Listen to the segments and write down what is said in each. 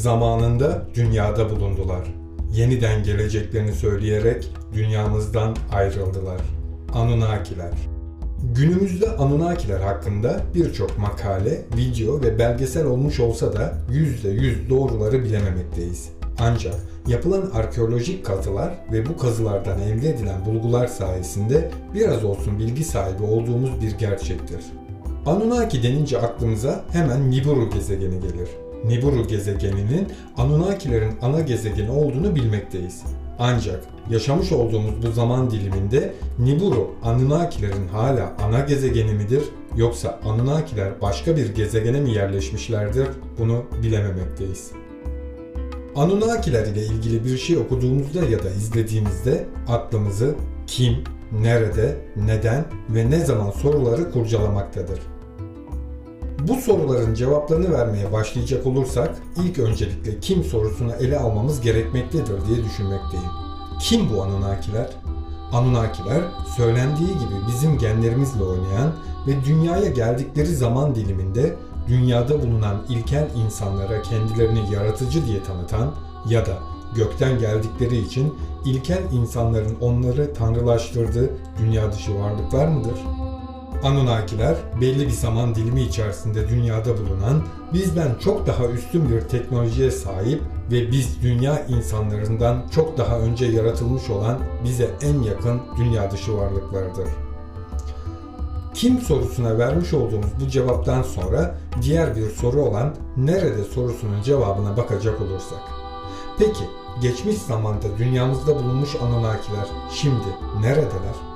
Zamanında dünyada bulundular. Yeniden geleceklerini söyleyerek dünyamızdan ayrıldılar. Anunnakiler Günümüzde Anunnakiler hakkında birçok makale, video ve belgesel olmuş olsa da %100 doğruları bilememekteyiz. Ancak yapılan arkeolojik kazılar ve bu kazılardan elde edilen bulgular sayesinde biraz olsun bilgi sahibi olduğumuz bir gerçektir. Anunnaki denince aklımıza hemen Nibiru gezegeni gelir. Nibiru gezegeninin Anunnakilerin ana gezegeni olduğunu bilmekteyiz. Ancak yaşamış olduğumuz bu zaman diliminde Nibiru Anunnakilerin hala ana gezegeni midir yoksa Anunnakiler başka bir gezegene mi yerleşmişlerdir bunu bilememekteyiz. Anunnakiler ile ilgili bir şey okuduğumuzda ya da izlediğimizde aklımızı kim, nerede, neden ve ne zaman soruları kurcalamaktadır. Bu soruların cevaplarını vermeye başlayacak olursak ilk öncelikle kim sorusunu ele almamız gerekmektedir diye düşünmekteyim. Kim bu Anunnakiler? Anunnakiler söylendiği gibi bizim genlerimizle oynayan ve dünyaya geldikleri zaman diliminde dünyada bulunan ilkel insanlara kendilerini yaratıcı diye tanıtan ya da gökten geldikleri için ilkel insanların onları tanrılaştırdığı dünya dışı varlıklar mıdır? Anunnakiler belli bir zaman dilimi içerisinde dünyada bulunan bizden çok daha üstün bir teknolojiye sahip ve biz dünya insanlarından çok daha önce yaratılmış olan bize en yakın dünya dışı varlıklardır. Kim sorusuna vermiş olduğumuz bu cevaptan sonra diğer bir soru olan nerede sorusunun cevabına bakacak olursak. Peki geçmiş zamanda dünyamızda bulunmuş Anunnakiler şimdi neredeler?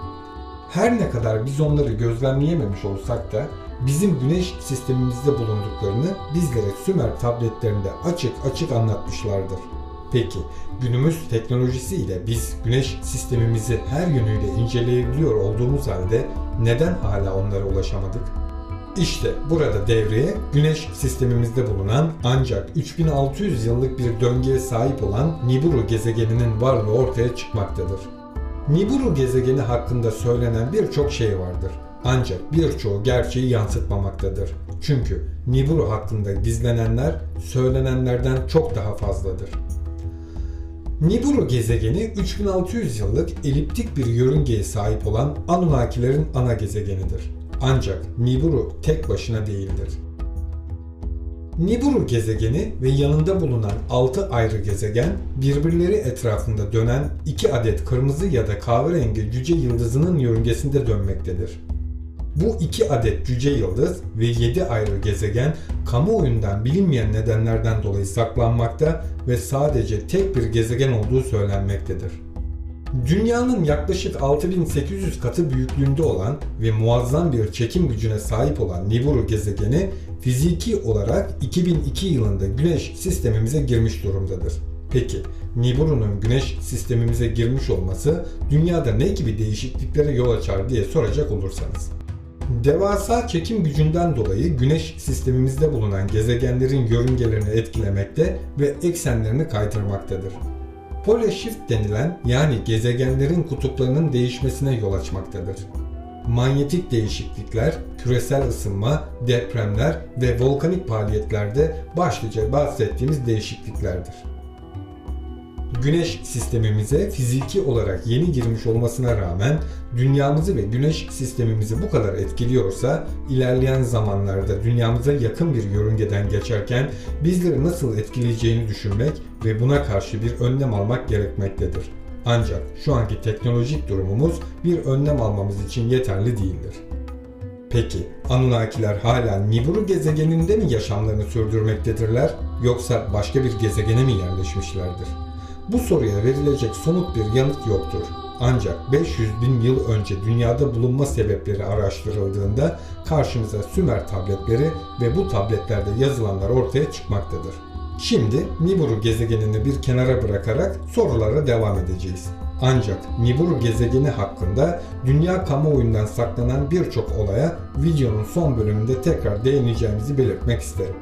Her ne kadar biz onları gözlemleyememiş olsak da bizim güneş sistemimizde bulunduklarını bizlere Sümer tabletlerinde açık açık anlatmışlardır. Peki günümüz teknolojisiyle biz güneş sistemimizi her yönüyle inceleyebiliyor olduğumuz halde neden hala onlara ulaşamadık? İşte burada devreye güneş sistemimizde bulunan ancak 3600 yıllık bir döngüye sahip olan Nibiru gezegeninin varlığı ortaya çıkmaktadır. Nibiru gezegeni hakkında söylenen birçok şey vardır. Ancak birçoğu gerçeği yansıtmamaktadır. Çünkü Nibiru hakkında gizlenenler söylenenlerden çok daha fazladır. Nibiru gezegeni 3600 yıllık eliptik bir yörüngeye sahip olan Anunnakilerin ana gezegenidir. Ancak Nibiru tek başına değildir. Nibiru gezegeni ve yanında bulunan 6 ayrı gezegen birbirleri etrafında dönen 2 adet kırmızı ya da kahverengi cüce yıldızının yörüngesinde dönmektedir. Bu iki adet cüce yıldız ve 7 ayrı gezegen kamuoyundan bilinmeyen nedenlerden dolayı saklanmakta ve sadece tek bir gezegen olduğu söylenmektedir. Dünyanın yaklaşık 6800 katı büyüklüğünde olan ve muazzam bir çekim gücüne sahip olan Nibiru gezegeni fiziki olarak 2002 yılında Güneş sistemimize girmiş durumdadır. Peki Nibiru'nun Güneş sistemimize girmiş olması dünyada ne gibi değişikliklere yol açar diye soracak olursanız. Devasa çekim gücünden dolayı Güneş sistemimizde bulunan gezegenlerin yörüngelerini etkilemekte ve eksenlerini kaydırmaktadır. Pole shift denilen yani gezegenlerin kutuplarının değişmesine yol açmaktadır. Manyetik değişiklikler, küresel ısınma, depremler ve volkanik faaliyetlerde başlıca bahsettiğimiz değişikliklerdir. Güneş sistemimize fiziki olarak yeni girmiş olmasına rağmen dünyamızı ve güneş sistemimizi bu kadar etkiliyorsa ilerleyen zamanlarda dünyamıza yakın bir yörüngeden geçerken bizleri nasıl etkileyeceğini düşünmek ve buna karşı bir önlem almak gerekmektedir. Ancak şu anki teknolojik durumumuz bir önlem almamız için yeterli değildir. Peki Anunnakiler hala Nibiru gezegeninde mi yaşamlarını sürdürmektedirler yoksa başka bir gezegene mi yerleşmişlerdir? Bu soruya verilecek somut bir yanıt yoktur. Ancak 500 bin yıl önce dünyada bulunma sebepleri araştırıldığında karşımıza Sümer tabletleri ve bu tabletlerde yazılanlar ortaya çıkmaktadır. Şimdi Nibiru gezegenini bir kenara bırakarak sorulara devam edeceğiz. Ancak Nibiru gezegeni hakkında dünya kamuoyundan saklanan birçok olaya videonun son bölümünde tekrar değineceğimizi belirtmek isterim.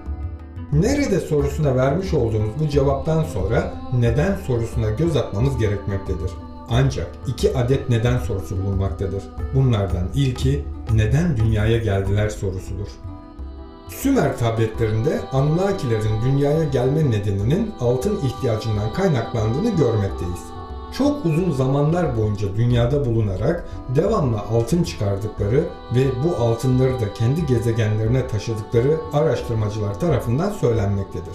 Nerede sorusuna vermiş olduğumuz bu cevaptan sonra neden sorusuna göz atmamız gerekmektedir. Ancak iki adet neden sorusu bulunmaktadır. Bunlardan ilki neden dünyaya geldiler sorusudur. Sümer tabletlerinde Anunnakilerin dünyaya gelme nedeninin altın ihtiyacından kaynaklandığını görmekteyiz. Çok uzun zamanlar boyunca dünyada bulunarak devamlı altın çıkardıkları ve bu altınları da kendi gezegenlerine taşıdıkları araştırmacılar tarafından söylenmektedir.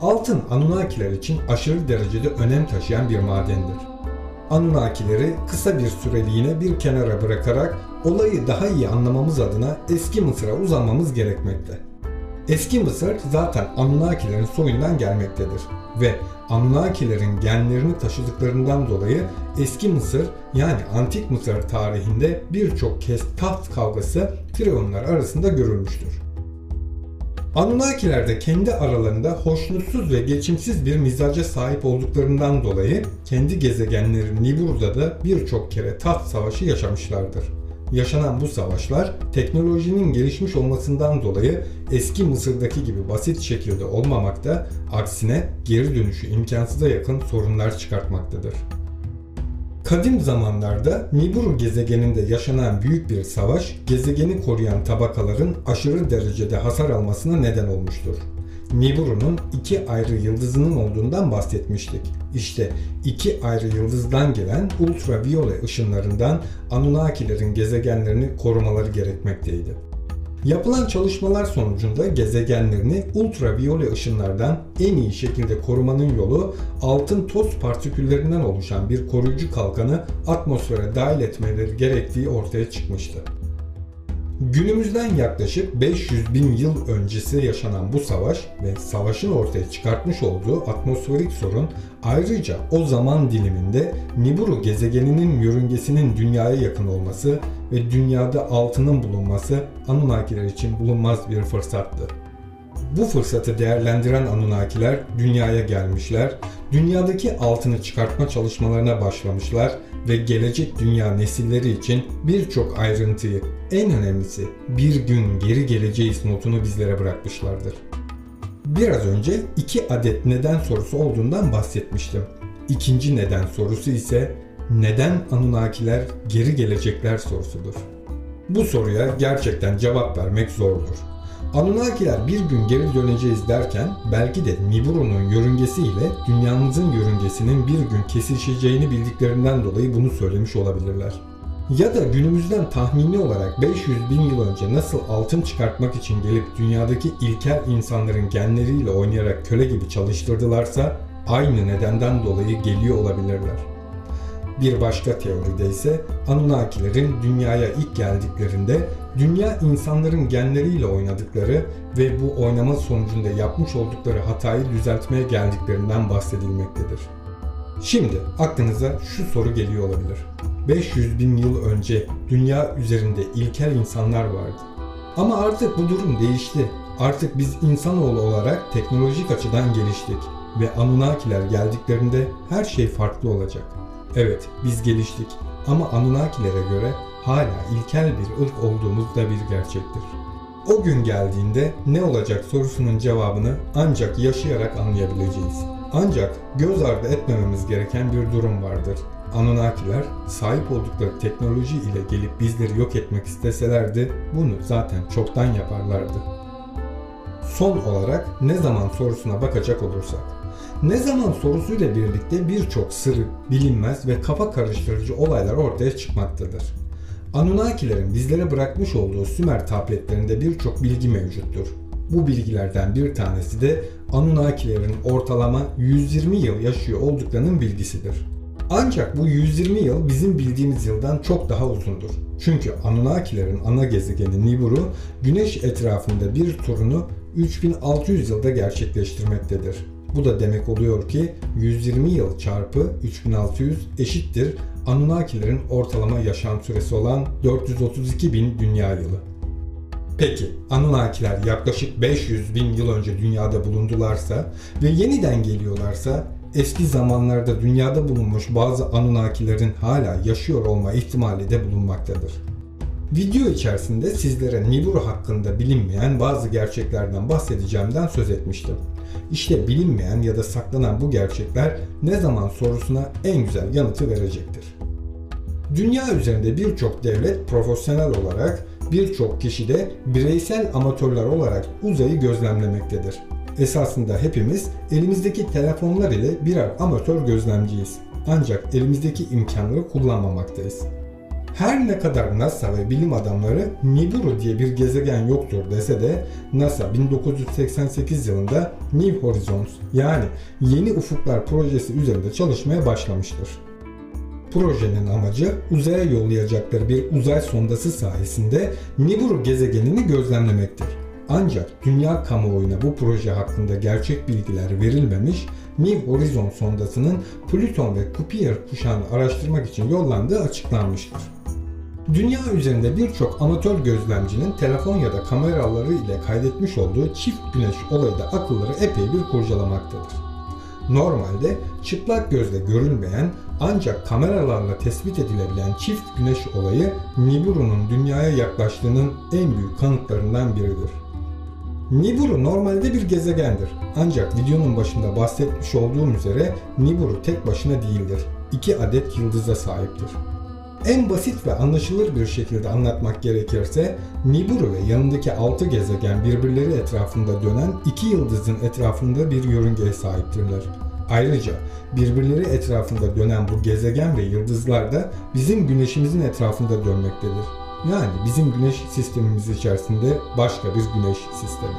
Altın Anunnakiler için aşırı derecede önem taşıyan bir madendir. Anunnakileri kısa bir süreliğine bir kenara bırakarak olayı daha iyi anlamamız adına eski Mısır'a uzanmamız gerekmekte. Eski Mısır zaten Anunnakilerin soyundan gelmektedir ve Anunnakilerin genlerini taşıdıklarından dolayı eski Mısır yani antik Mısır tarihinde birçok kez taht kavgası Firavunlar arasında görülmüştür. Anunnakiler de kendi aralarında hoşnutsuz ve geçimsiz bir mizaca sahip olduklarından dolayı kendi gezegenleri Nibiru'da da birçok kere taht savaşı yaşamışlardır. Yaşanan bu savaşlar teknolojinin gelişmiş olmasından dolayı eski Mısır'daki gibi basit şekilde olmamakta, aksine geri dönüşü imkansıza yakın sorunlar çıkartmaktadır. Kadim zamanlarda Nibiru gezegeninde yaşanan büyük bir savaş, gezegeni koruyan tabakaların aşırı derecede hasar almasına neden olmuştur. Nibiru'nun iki ayrı yıldızının olduğundan bahsetmiştik. İşte iki ayrı yıldızdan gelen ultraviyole ışınlarından Anunnakilerin gezegenlerini korumaları gerekmekteydi. Yapılan çalışmalar sonucunda gezegenlerini ultraviyole ışınlardan en iyi şekilde korumanın yolu altın toz partiküllerinden oluşan bir koruyucu kalkanı atmosfere dahil etmeleri gerektiği ortaya çıkmıştı. Günümüzden yaklaşık 500 bin yıl öncesi yaşanan bu savaş ve savaşın ortaya çıkartmış olduğu atmosferik sorun ayrıca o zaman diliminde Nibiru gezegeninin yörüngesinin dünyaya yakın olması ve dünyada altının bulunması Anunnakiler için bulunmaz bir fırsattı. Bu fırsatı değerlendiren Anunnakiler dünyaya gelmişler, dünyadaki altını çıkartma çalışmalarına başlamışlar ve gelecek dünya nesilleri için birçok ayrıntıyı, en önemlisi bir gün geri geleceğiz notunu bizlere bırakmışlardır. Biraz önce iki adet neden sorusu olduğundan bahsetmiştim. İkinci neden sorusu ise neden Anunnakiler geri gelecekler sorusudur. Bu soruya gerçekten cevap vermek zordur. Anunnakiler bir gün geri döneceğiz derken belki de Nibiru'nun yörüngesiyle dünyamızın yörüngesinin bir gün kesişeceğini bildiklerinden dolayı bunu söylemiş olabilirler. Ya da günümüzden tahmini olarak 500 bin yıl önce nasıl altın çıkartmak için gelip dünyadaki ilkel insanların genleriyle oynayarak köle gibi çalıştırdılarsa aynı nedenden dolayı geliyor olabilirler. Bir başka teoride ise Anunnakilerin dünyaya ilk geldiklerinde dünya insanların genleriyle oynadıkları ve bu oynama sonucunda yapmış oldukları hatayı düzeltmeye geldiklerinden bahsedilmektedir. Şimdi aklınıza şu soru geliyor olabilir. 500 bin yıl önce dünya üzerinde ilkel insanlar vardı. Ama artık bu durum değişti. Artık biz insanoğlu olarak teknolojik açıdan geliştik ve Anunnakiler geldiklerinde her şey farklı olacak. Evet, biz geliştik ama Anunnakilere göre hala ilkel bir ırk olduğumuz da bir gerçektir. O gün geldiğinde ne olacak sorusunun cevabını ancak yaşayarak anlayabileceğiz. Ancak göz ardı etmememiz gereken bir durum vardır. Anunnakiler sahip oldukları teknoloji ile gelip bizleri yok etmek isteselerdi bunu zaten çoktan yaparlardı. Son olarak ne zaman sorusuna bakacak olursak ne zaman sorusuyla birlikte birçok sırrı, bilinmez ve kafa karıştırıcı olaylar ortaya çıkmaktadır. Anunnakilerin bizlere bırakmış olduğu Sümer tabletlerinde birçok bilgi mevcuttur. Bu bilgilerden bir tanesi de Anunnakilerin ortalama 120 yıl yaşıyor olduklarının bilgisidir. Ancak bu 120 yıl bizim bildiğimiz yıldan çok daha uzundur. Çünkü Anunnakilerin ana gezegeni Nibiru, Güneş etrafında bir turunu 3600 yılda gerçekleştirmektedir. Bu da demek oluyor ki 120 yıl çarpı 3600 eşittir Anunnakilerin ortalama yaşam süresi olan 432 bin dünya yılı. Peki Anunnakiler yaklaşık 500 bin yıl önce dünyada bulundularsa ve yeniden geliyorlarsa eski zamanlarda dünyada bulunmuş bazı Anunnakilerin hala yaşıyor olma ihtimali de bulunmaktadır. Video içerisinde sizlere Nibiru hakkında bilinmeyen bazı gerçeklerden bahsedeceğimden söz etmiştim. İşte bilinmeyen ya da saklanan bu gerçekler ne zaman sorusuna en güzel yanıtı verecektir. Dünya üzerinde birçok devlet profesyonel olarak Birçok kişi de bireysel amatörler olarak uzayı gözlemlemektedir. Esasında hepimiz elimizdeki telefonlar ile birer amatör gözlemciyiz. Ancak elimizdeki imkanları kullanmamaktayız. Her ne kadar NASA ve bilim adamları Nibiru diye bir gezegen yoktur dese de NASA 1988 yılında New Horizons yani Yeni Ufuklar projesi üzerinde çalışmaya başlamıştır. Projenin amacı uzaya yollayacakları bir uzay sondası sayesinde Nibiru gezegenini gözlemlemektir. Ancak dünya kamuoyuna bu proje hakkında gerçek bilgiler verilmemiş, New Horizon sondasının Plüton ve Kuiper kuşağını araştırmak için yollandığı açıklanmıştır. Dünya üzerinde birçok amatör gözlemcinin telefon ya da kameraları ile kaydetmiş olduğu çift güneş olayı da akılları epey bir kurcalamaktadır. Normalde çıplak gözle görülmeyen ancak kameralarla tespit edilebilen çift güneş olayı Nibiru'nun dünyaya yaklaştığının en büyük kanıtlarından biridir. Nibiru normalde bir gezegendir. Ancak videonun başında bahsetmiş olduğum üzere Nibiru tek başına değildir. İki adet yıldıza sahiptir. En basit ve anlaşılır bir şekilde anlatmak gerekirse Nibiru ve yanındaki 6 gezegen birbirleri etrafında dönen iki yıldızın etrafında bir yörüngeye sahiptirler. Ayrıca birbirleri etrafında dönen bu gezegen ve yıldızlar da bizim güneşimizin etrafında dönmektedir. Yani bizim güneş sistemimiz içerisinde başka bir güneş sistemi.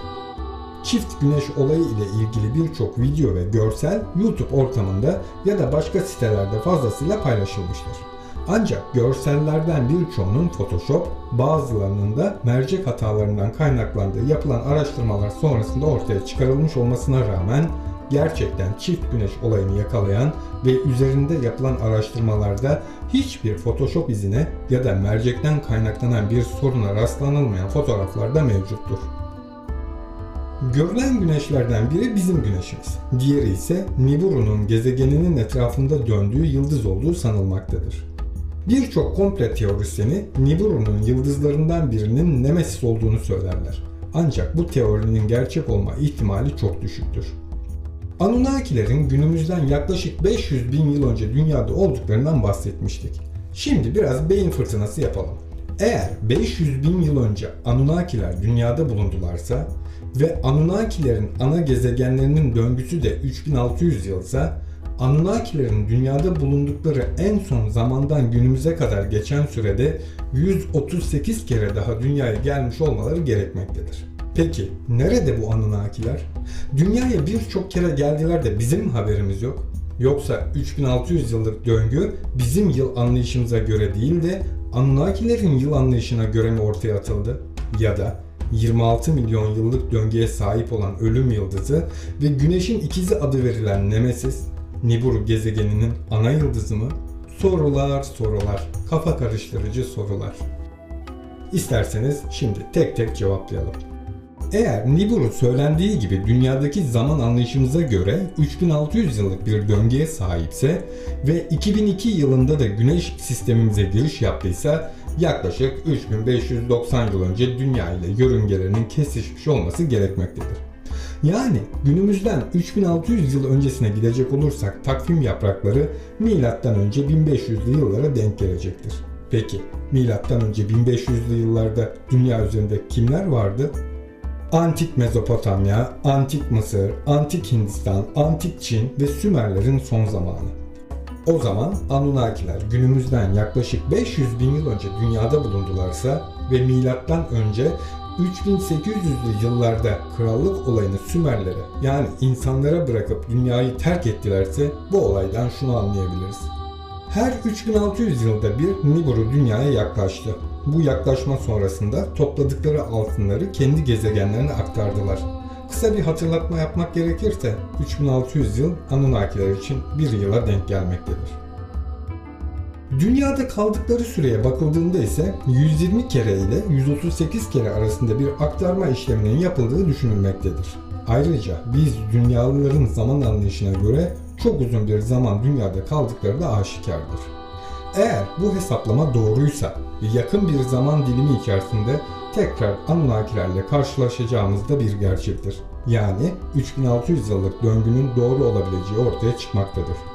Çift güneş olayı ile ilgili birçok video ve görsel YouTube ortamında ya da başka sitelerde fazlasıyla paylaşılmıştır. Ancak görsellerden birçoğunun Photoshop, bazılarının da mercek hatalarından kaynaklandığı yapılan araştırmalar sonrasında ortaya çıkarılmış olmasına rağmen gerçekten çift güneş olayını yakalayan ve üzerinde yapılan araştırmalarda hiçbir Photoshop izine ya da mercekten kaynaklanan bir soruna rastlanılmayan fotoğraflar da mevcuttur. Görülen güneşlerden biri bizim güneşimiz. Diğeri ise Nibiru'nun gezegeninin etrafında döndüğü yıldız olduğu sanılmaktadır. Birçok komple teorisyeni Nibiru'nun yıldızlarından birinin Nemesis olduğunu söylerler. Ancak bu teorinin gerçek olma ihtimali çok düşüktür. Anunnakilerin günümüzden yaklaşık 500 bin yıl önce dünyada olduklarından bahsetmiştik. Şimdi biraz beyin fırtınası yapalım. Eğer 500 bin yıl önce Anunnakiler dünyada bulundularsa ve Anunnakilerin ana gezegenlerinin döngüsü de 3600 yılsa Anunnakilerin dünyada bulundukları en son zamandan günümüze kadar geçen sürede 138 kere daha dünyaya gelmiş olmaları gerekmektedir. Peki nerede bu Anunnakiler? Dünyaya birçok kere geldiler de bizim haberimiz yok. Yoksa 3600 yıllık döngü bizim yıl anlayışımıza göre değil de Anunnakilerin yıl anlayışına göre mi ortaya atıldı? Ya da 26 milyon yıllık döngüye sahip olan ölüm yıldızı ve Güneş'in ikizi adı verilen Nemesis, Nibiru gezegeninin ana yıldızı mı? Sorular sorular, kafa karıştırıcı sorular. İsterseniz şimdi tek tek cevaplayalım. Eğer Nibiru söylendiği gibi dünyadaki zaman anlayışımıza göre 3600 yıllık bir döngüye sahipse ve 2002 yılında da güneş sistemimize giriş yaptıysa yaklaşık 3590 yıl önce dünya ile yörüngelerinin kesişmiş olması gerekmektedir. Yani günümüzden 3600 yıl öncesine gidecek olursak takvim yaprakları milattan önce 1500'lü yıllara denk gelecektir. Peki milattan önce 1500'lü yıllarda dünya üzerinde kimler vardı? Antik Mezopotamya, Antik Mısır, Antik Hindistan, Antik Çin ve Sümerlerin son zamanı. O zaman Anunnakiler günümüzden yaklaşık 500 bin yıl önce dünyada bulundularsa ve milattan önce 3800'lü yıllarda krallık olayını Sümerlere yani insanlara bırakıp dünyayı terk ettilerse bu olaydan şunu anlayabiliriz. Her 3600 yılda bir Nibiru dünyaya yaklaştı. Bu yaklaşma sonrasında topladıkları altınları kendi gezegenlerine aktardılar. Kısa bir hatırlatma yapmak gerekirse 3600 yıl Anunnakiler için bir yıla denk gelmektedir. Dünyada kaldıkları süreye bakıldığında ise 120 kere ile 138 kere arasında bir aktarma işleminin yapıldığı düşünülmektedir. Ayrıca biz dünyalıların zaman anlayışına göre çok uzun bir zaman dünyada kaldıkları da aşikardır. Eğer bu hesaplama doğruysa ve yakın bir zaman dilimi içerisinde tekrar Anunnakilerle karşılaşacağımız da bir gerçektir. Yani 3600 yıllık döngünün doğru olabileceği ortaya çıkmaktadır.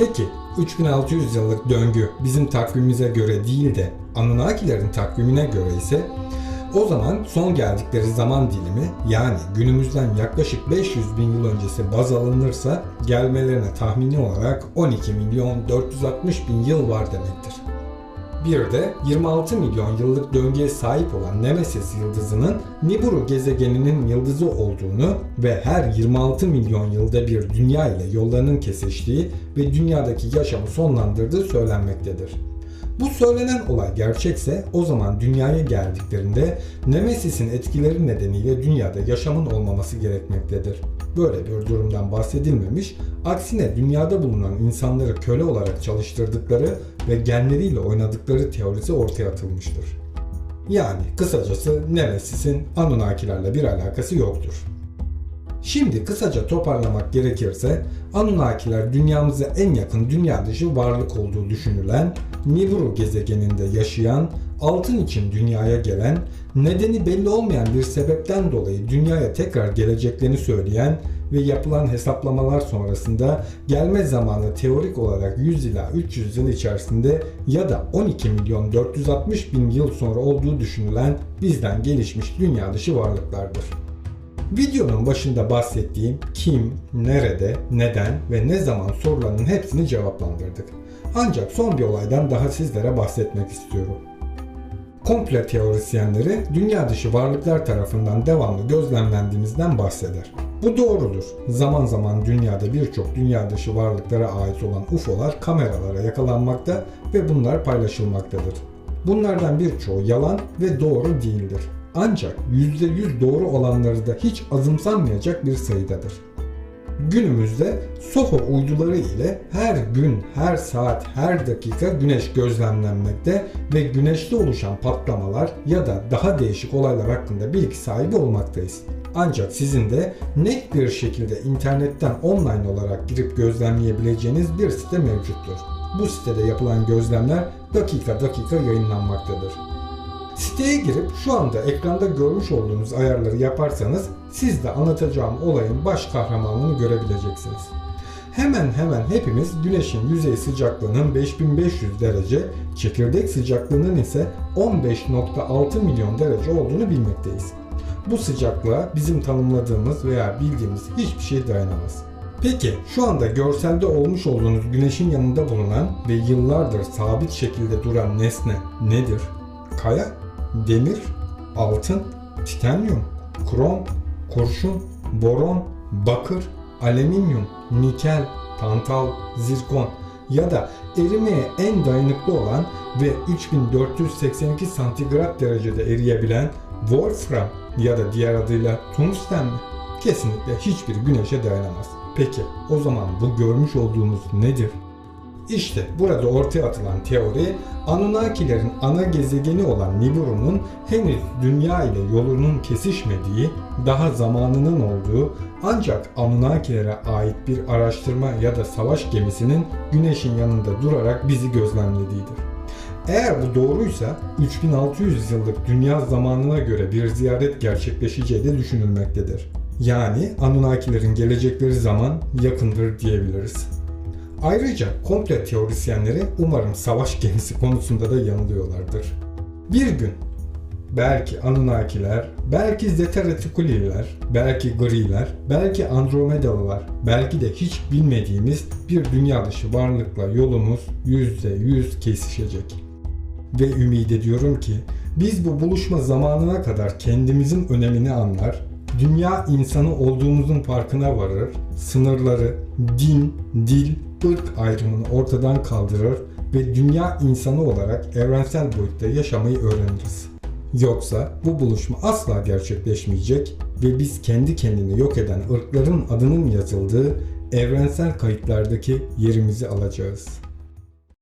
Peki 3600 yıllık döngü bizim takvimimize göre değil de Anunnakilerin takvimine göre ise o zaman son geldikleri zaman dilimi yani günümüzden yaklaşık 500 bin yıl öncesi baz alınırsa gelmelerine tahmini olarak 12 milyon 460 bin yıl var demektir. Bir de 26 milyon yıllık döngüye sahip olan Nemesis yıldızının Nibiru gezegeninin yıldızı olduğunu ve her 26 milyon yılda bir dünya ile yollarının kesiştiği ve dünyadaki yaşamı sonlandırdığı söylenmektedir. Bu söylenen olay gerçekse o zaman dünyaya geldiklerinde Nemesis'in etkileri nedeniyle dünyada yaşamın olmaması gerekmektedir. Böyle bir durumdan bahsedilmemiş, aksine dünyada bulunan insanları köle olarak çalıştırdıkları ve genleriyle oynadıkları teorisi ortaya atılmıştır. Yani kısacası Nemesis'in Anunnakilerle bir alakası yoktur. Şimdi kısaca toparlamak gerekirse Anunnakiler dünyamıza en yakın dünya dışı varlık olduğu düşünülen Nibiru gezegeninde yaşayan, altın için dünyaya gelen, nedeni belli olmayan bir sebepten dolayı dünyaya tekrar geleceklerini söyleyen ve yapılan hesaplamalar sonrasında gelme zamanı teorik olarak 100 ila 300 yıl içerisinde ya da 12 milyon 460 bin yıl sonra olduğu düşünülen bizden gelişmiş dünya dışı varlıklardır. Videonun başında bahsettiğim kim, nerede, neden ve ne zaman sorularının hepsini cevaplandırdık. Ancak son bir olaydan daha sizlere bahsetmek istiyorum. Komple teorisyenleri dünya dışı varlıklar tarafından devamlı gözlemlendiğimizden bahseder. Bu doğrudur. Zaman zaman dünyada birçok dünya dışı varlıklara ait olan UFO'lar kameralara yakalanmakta ve bunlar paylaşılmaktadır. Bunlardan birçoğu yalan ve doğru değildir. Ancak %100 doğru olanları da hiç azımsanmayacak bir sayıdadır. Günümüzde Soho uyduları ile her gün, her saat, her dakika güneş gözlemlenmekte ve güneşte oluşan patlamalar ya da daha değişik olaylar hakkında bilgi sahibi olmaktayız. Ancak sizin de net bir şekilde internetten online olarak girip gözlemleyebileceğiniz bir site mevcuttur. Bu sitede yapılan gözlemler dakika dakika yayınlanmaktadır. Siteye girip şu anda ekranda görmüş olduğunuz ayarları yaparsanız siz de anlatacağım olayın baş kahramanını görebileceksiniz. Hemen hemen hepimiz güneşin yüzey sıcaklığının 5500 derece, çekirdek sıcaklığının ise 15.6 milyon derece olduğunu bilmekteyiz. Bu sıcaklığa bizim tanımladığımız veya bildiğimiz hiçbir şey dayanamaz. Peki şu anda görselde olmuş olduğunuz güneşin yanında bulunan ve yıllardır sabit şekilde duran nesne nedir? Kaya, demir, altın, titanyum, krom, kurşun, boron, bakır, alüminyum, nikel, tantal, zirkon ya da erimeye en dayanıklı olan ve 3482 santigrat derecede eriyebilen Wolfram ya da diğer adıyla tungsten mi? Kesinlikle hiçbir güneşe dayanamaz. Peki o zaman bu görmüş olduğumuz nedir? İşte burada ortaya atılan teori Anunnakilerin ana gezegeni olan Nibiru'nun henüz dünya ile yolunun kesişmediği, daha zamanının olduğu ancak Anunnakilere ait bir araştırma ya da savaş gemisinin güneşin yanında durarak bizi gözlemlediğidir. Eğer bu doğruysa 3600 yıllık dünya zamanına göre bir ziyaret gerçekleşeceği de düşünülmektedir. Yani Anunnakilerin gelecekleri zaman yakındır diyebiliriz. Ayrıca komple teorisyenleri umarım savaş gemisi konusunda da yanılıyorlardır. Bir gün belki Anunnakiler, belki Zeta Reticuliler, belki Griler, belki Andromedalılar, belki de hiç bilmediğimiz bir dünya dışı varlıkla yolumuz yüzde yüz kesişecek. Ve ümit ediyorum ki biz bu buluşma zamanına kadar kendimizin önemini anlar, dünya insanı olduğumuzun farkına varır, sınırları, din, dil, ırk ayrımını ortadan kaldırır ve dünya insanı olarak evrensel boyutta yaşamayı öğreniriz. Yoksa bu buluşma asla gerçekleşmeyecek ve biz kendi kendini yok eden ırkların adının yazıldığı evrensel kayıtlardaki yerimizi alacağız.